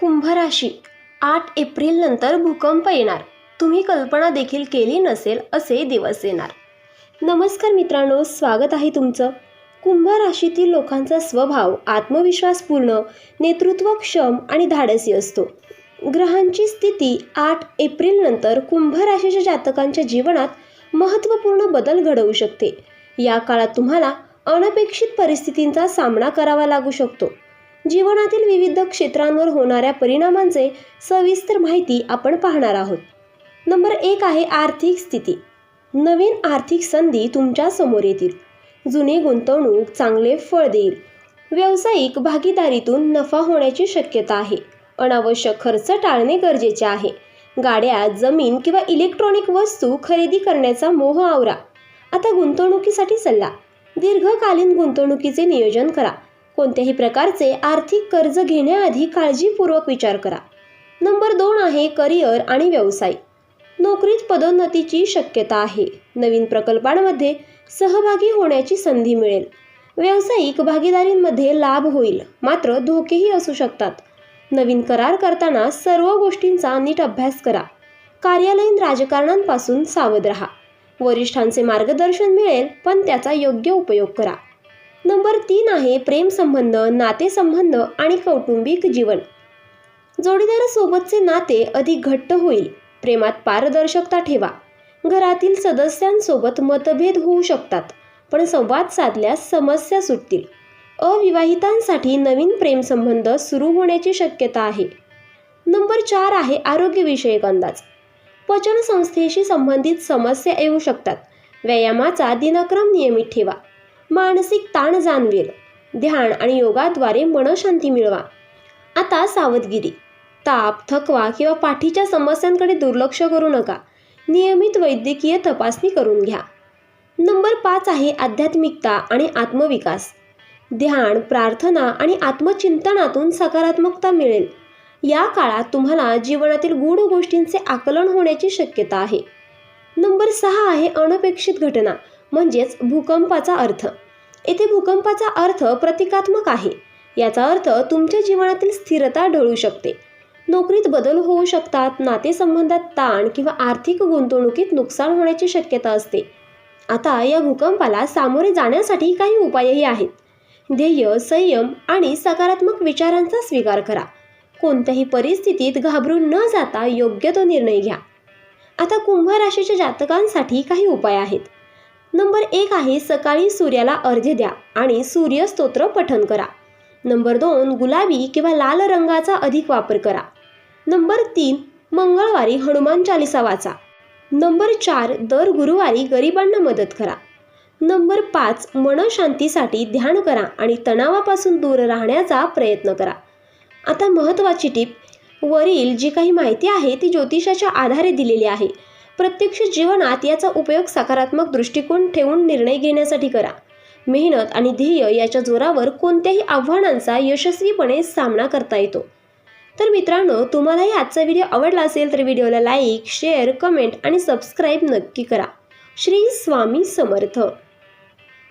कुंभ राशी आठ एप्रिल नंतर भूकंप येणार. तुम्ही कल्पना देखील केली नसेल असे दिवस येणार. नमस्कार मित्रांनो स्वागत आहे तुमचं. कुंभ राशीतील लोकांचा स्वभाव आत्मविश्वासपूर्ण नेतृत्वक्षम आणि धाडसी असतो. ग्रहांची स्थिती आठ एप्रिल नंतर कुंभ राशीच्या जातकांच्या जीवनात महत्त्वपूर्ण बदल घडवू शकते. या काळात तुम्हाला अनपेक्षित परिस्थितींचा सामना करावा लागू शकतो. जीवनातील विविध क्षेत्रांवर होणाऱ्या परिणामांचे सविस्तर माहिती आपण पाहणार आहोत. नंबर एक आहे आर्थिक स्थिती. नवीन आर्थिक संधी तुमच्यासमोर येतील. जुनी गुंतवणूक चांगले फळ देईल. व्यावसायिक भागीदारीतून नफा होण्याची शक्यता आहे. अनावश्यक खर्च टाळणे गरजेचे आहे. गाड्या जमीन किंवा इलेक्ट्रॉनिक वस्तू खरेदी करण्याचा मोह आवरा. आता गुंतवणुकीसाठी सल्ला. दीर्घकालीन गुंतवणुकीचे नियोजन करा. कोणत्याही प्रकारचे आर्थिक कर्ज घेण्याआधी काळजीपूर्वक विचार करा. नंबर दोन आहे करिअर आणि व्यवसाय. नोकरीत पदोन्नतीची शक्यता आहे. नवीन प्रकल्पांमध्ये सहभागी होण्याची संधी मिळेल. व्यावसायिक भागीदारींमध्ये लाभ होईल मात्र धोकेही असू शकतात. नवीन करार करताना सर्व गोष्टींचा नीट अभ्यास करा. कार्यालयीन राजकारणांपासून सावध राहा. वरिष्ठांचे मार्गदर्शन मिळेल पण त्याचा योग्य उपयोग करा. नंबर तीन आहे प्रेमसंबंध नातेसंबंध आणि कौटुंबिक जीवन. जोडीदारासोबतचे नाते अधिक घट्ट होईल. प्रेमात पारदर्शकता ठेवा. घरातील सदस्यांसोबत मतभेद होऊ शकतात पण संवाद साधल्यास समस्या सुटतील. अविवाहितांसाठी नवीन प्रेमसंबंध सुरू होण्याची शक्यता आहे. नंबर चार आहे आरोग्यविषयक अंदाज. पचनसंस्थेशी संबंधित समस्या येऊ शकतात. व्यायामाचा दिनक्रम नियमित ठेवा. मानसिक ताण जाणवेल. ध्यान आणि योगाद्वारे मनशांती मिळवा. आता सावधगिरी. ताप थकवा किंवा पाठीच्या समस्यांकडे दुर्लक्ष करू नका. नियमित वैद्यकीय तपासणी करून घ्या. नंबर पाच आहे आध्यात्मिकता आणि आत्मविकास. ध्यान प्रार्थना आणि आत्मचिंतनातून सकारात्मकता मिळेल. या काळात तुम्हाला जीवनातील गूढ गोष्टींचे आकलन होण्याची शक्यता आहे. नंबर सहा आहे अनपेक्षित घटना म्हणजेच भूकंपाचा अर्थ. येथे भूकंपाचा अर्थ प्रतिकात्मक आहे. याचा अर्थ तुमच्या जीवनातील स्थिरता ढळू शकते. नोकरीत बदल होऊ शकतात नातेसंबंधात ताण किंवा आर्थिक गुंतवणुकीत नुकसान होण्याची शक्यता असते. आता या भूकंपाला सामोरे जाण्यासाठी काही उपायही आहेत. ध्येय संयम आणि सकारात्मक विचारांचा स्वीकार करा. कोणत्याही परिस्थितीत घाबरून न जाता योग्य तो निर्णय घ्या. आता कुंभ राशीच्या जातकांसाठी काही उपाय आहेत. नंबर एक आहे सकाळी सूर्याला अर्घ्य द्या आणि सूर्यस्तोत्र पठन करा. नंबर दोन गुलाबी किंवा लाल रंगाचा अधिक वापर करा. नंबर तीन मंगळवारी हनुमान चालिसा वाचा. नंबर चार दर गुरुवारी गरिबांना मदत करा. नंबर पाच मनशांतीसाठी ध्यान करा आणि तणावापासून दूर राहण्याचा प्रयत्न करा. आता महत्त्वाची टीप वरील जी काही माहिती आहे ती ज्योतिषाच्या आधारे दिलेली आहे. प्रत्यक्ष जीवनात याचा उपयोग सकारात्मक दृष्टिकोन ठेवून निर्णय घेण्यासाठी करा. मेहनत आणि ध्येय याच्या जोरावर कोणत्याही आव्हानांचा यशस्वीपणे सामना करता येतो. तर मित्रांनो तुम्हालाही आजचा व्हिडिओ आवडला असेल तर व्हिडिओला लाईक शेअर कमेंट आणि सबस्क्राईब नक्की करा. श्री स्वामी समर्थ.